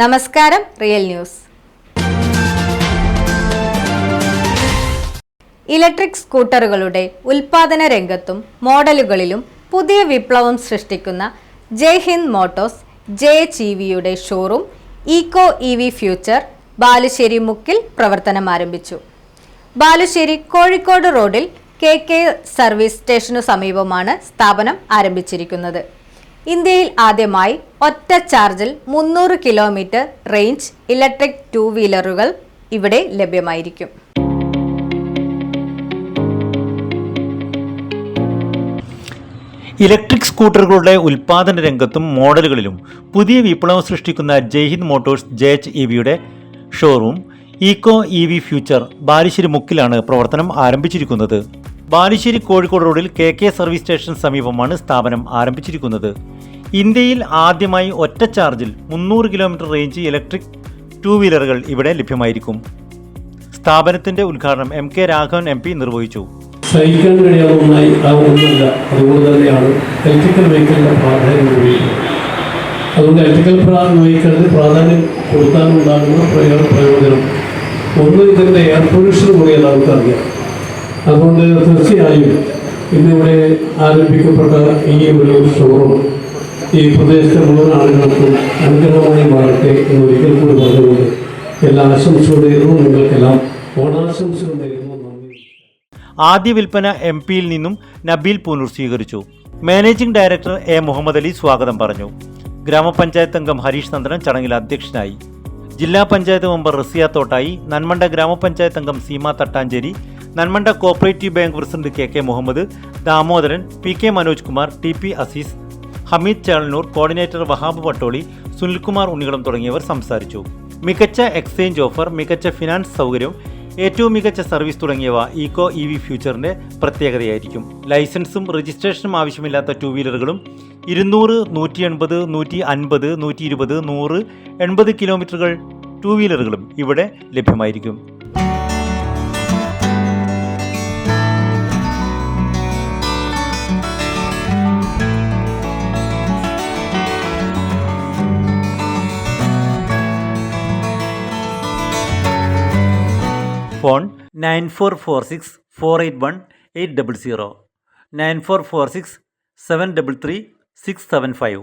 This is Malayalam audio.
നമസ്കാരം റിയൽ ന്യൂസ്. ഇലക്ട്രിക് സ്കൂട്ടറുകളുടെ ഉൽപാദന രംഗത്തും മോഡലുകളിലും പുതിയ വിപ്ലവം സൃഷ്ടിക്കുന്ന Jai Hind motors J H E വിയുടെ showroom eco E V future Balussery മുക്കിൽ പ്രവർത്തനം ആരംഭിച്ചു. ബാലുശ്ശേരി കോഴിക്കോട് റോഡിൽ കെ കെ സർവീസ് സ്റ്റേഷനു സമീപമാണ് സ്ഥാപനം ആരംഭിച്ചിരിക്കുന്നത്. ഇന്ത്യയിൽ ആദ്യമായി ഒറ്റ ചാർജിൽ മുന്നൂറ് കിലോമീറ്റർ റേഞ്ച് ഇലക്ട്രിക് ടു വീലറുകൾ ഇവിടെ ലഭ്യമായിരിക്കും. ഇലക്ട്രിക് സ്കൂട്ടറുകളുടെ ഉൽപാദന രംഗത്തും മോഡലുകളിലും പുതിയ വിപ്ലവം സൃഷ്ടിക്കുന്ന Jaihind motors J H E വിയുടെ showroom eco E V future Balussery മുക്കിലാണ് പ്രവർത്തനം ആരംഭിച്ചിരിക്കുന്നത്. ബാലുശ്ശേരി കോഴിക്കോട് റോഡിൽ കെ കെ സർവീസ് സ്റ്റേഷൻ സമീപമാണ് സ്ഥാപനം ആരംഭിച്ചിരിക്കുന്നത്. ഇന്ത്യയിൽ ആദ്യമായി ഒറ്റ ചാർജിൽ മുന്നൂറ് കിലോമീറ്റർ റേഞ്ച് ഇലക്ട്രിക് ടു വീലറുകൾ ഇവിടെ ലഭ്യമായിരിക്കും. സ്ഥാപനത്തിന്റെ ഉദ്ഘാടനം M K Raghavan M P നിർവഹിച്ചു. സഹിക്കാൻ കഴിയാതെ ഒന്നായി ആവുന്നില്ല അതുകൊണ്ട് തന്നെയാണ് ഇലക്ട്രിക്കൽ വെഹിക്കിളിന്റെ പ്രാധാന്യം അതുകൊണ്ട് ഇലക്ട്രിക്കൽ വെഹിക്കിളിന് പ്രാധാന്യം കൊടുത്താലുണ്ടാകുന്ന പ്രയോ പ്രയോജനം ഒന്ന് ഇതിന്റെ എയർ പൊല്യൂഷൻ കൂടി എല്ലാവർക്കും അതുകൊണ്ട് തീർച്ചയായും ഇന്നിവിടെ ആരംഭിക്കപ്പെട്ട ഈ ഒരു ഷോറൂം ഈ പ്രദേശത്തെ മുഴുവൻ ആളുകൾക്കും അനുഗ്രഹമായി മാറട്ടെ എന്ന് ഒരിക്കൽ കൂടി പറഞ്ഞുകൊണ്ട് എല്ലാ ആശംസകളും നേരുന്നു നിങ്ങൾക്കെല്ലാം ഓണാശംസകൾ ആദ്യ വിൽപ്പന എം പിയിൽ നിന്നും നബീൽ പൂനൂർ സ്വീകരിച്ചു. Managing director A Muhammad Ali സ്വാഗതം പറഞ്ഞു. ഗ്രാമപഞ്ചായത്ത് അംഗം ഹരീഷ് നന്ദനൻ ചടങ്ങിൽ അധ്യക്ഷനായി. ജില്ലാ പഞ്ചായത്ത് മെമ്പർ റസിയ തോട്ടായി. നന്മണ്ട ഗ്രാമപഞ്ചായത്ത് അംഗം Seema Thattancheri. Nanmanda cooperative bank president K K Muhammad Damodaran P K Manoj Kumar T P Azeez Hameed Chelannur coordinator Wahab Pattoli Sunilkumar Unnikalam തുടങ്ങിയവർ സംസാരിച്ചു. മികച്ച എക്സ്ചേഞ്ച് ഓഫർ മികച്ച ഫിനാൻസ് സൗകര്യം ഏറ്റവും മികച്ച സർവീസ് തുടങ്ങിയവ ഇക്കോ ഇ വി ഫ്യൂച്ചറിന്റെ പ്രത്യേകതയായിരിക്കും. ലൈസൻസും രജിസ്ട്രേഷനും ആവശ്യമില്ലാത്ത ടു വീലറുകളും ഇരുന്നൂറ് നൂറ്റി എൺപത് നൂറ്റി അൻപത് നൂറ്റി ഇരുപത് നൂറ് എൺപത് കിലോമീറ്ററുകൾ ടു വീലറുകളും ഇവിടെ ലഭ്യമായിരിക്കും. phone nine four four six four eight one eight double zero nine four four six seven double three six seven five